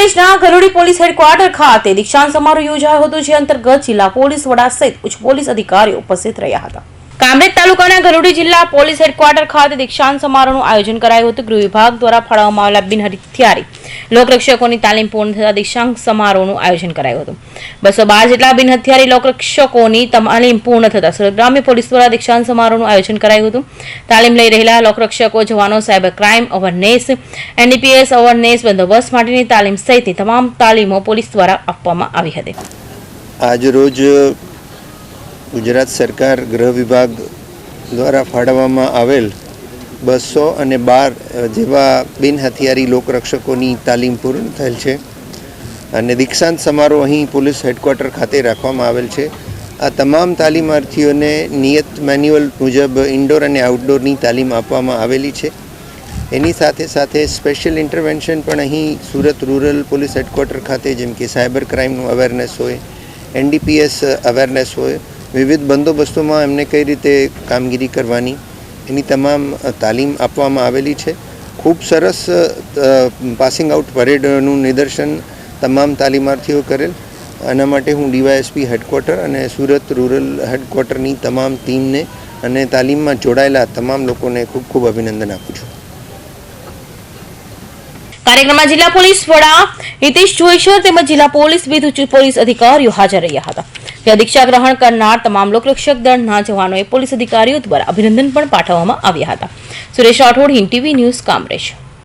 કામરેજના ગરોડી police headquarter ખાતે દીક્ષાંત સમારોહ યોજાયો હતો, જે અંતર્ગત જિલ્લા પોલીસ વડા સહિત ઉચ્ચ પોલીસ અધિકારીઓ ઉપસ્થિત રહ્યા હતા. કામરેજ તાલુકાના ગરોડી જિલ્લા પોલીસ હેડક્વાર્ટર ખાતે દીક્ષાંત સમારોહનું આયોજન કરાયું હતું. ગૃહ વિભાગ દ્વારા ફાળવવામાં આવેલા બિનહથિયારી લોકરક્ષકોની તાલીમ પૂર્ણ થતા દીક્ષાંત સમારોહનું આયોજન કરાયું હતું. બસો બાર જેટલા બિનહથિયારી લોકરક્ષકોની તાલીમ પૂર્ણ થતા સુરત ગ્રામ્ય પોલીસ દ્વારા દીક્ષાંત સમારોહનું આયોજન કરાયું હતું. તાલીમ લઈ રહેલા લોકરક્ષકો, જવાનો cyber crime, awareness, NDPS, awareness બંદોબસ્ત માટેની તાલીમ સહિતની તમામ તાલીમો પોલીસ દ્વારા આપવામાં આવી હતી. આજરોજ ગુજરાત સરકાર ગૃહ વિભાગ દ્વારા ફાળવવામાં આવેલ બસો અને બાર જેવા બિન હથિયારી લોકરક્ષકોની તાલીમ પૂર્ણ થયેલ છે. અને દીક્ષાંત સમારોહ અહીં પોલીસ હેડક્વાર્ટર ખાતે રાખવામાં આવેલ છે. આ તમામ તાલીમાર્થીઓને નિયત મેન્યુઅલ મુજબ ઇન્ડોર અને આઉટડોરની તાલીમ આપવામાં આવેલી છે. એની સાથે સાથે સ્પેશિયલ ઇન્ટરવેન્શન પણ અહીં સુરત રૂરલ પોલીસ હેડક્વાર્ટર ખાતે, જેમ કે સાયબર ક્રાઇમનું અવેરનેસ હોય, એનડીપીએસ અવેરનેસ હોય, વિવિધ બંદોબસ્તોમાં એમને કઈ રીતે કામગીરી કરવાની એની તમામ તાલીમ આપવામાં આવેલી છે. ખૂબ સરસ પાસિંગ આઉટ પરેડનું નિદર્શન તમામ તાલીમાર્થીઓ કરેલ. આના માટે હું ડીવાયએસપી હેડક્વાર્ટર અને સુરત રૂરલ હેડક્વાર્ટરની તમામ ટીમને અને તાલીમમાં જોડાયેલા તમામ લોકોને ખૂબ ખૂબ અભિનંદન આપું છું. કાર્યક્રમમાં જિલ્લા પોલીસ વડા હિતેશ જોઈશર તેમજ જિલ્લા પોલીસ વિધ ઉચ્ચ પોલીસ અધિકારીઓ હાજર રહ્યા હતા. ત્યાં દીક્ષા ગ્રહણ કરનાર તમામ લોકરક્ષક દળના જવાનોએ પોલીસ અધિકારીઓ દ્વારા અભિનંદન પણ પાઠવવામાં આવ્યા હતા. Suresh Rathod, Hind TV news, Kamrej.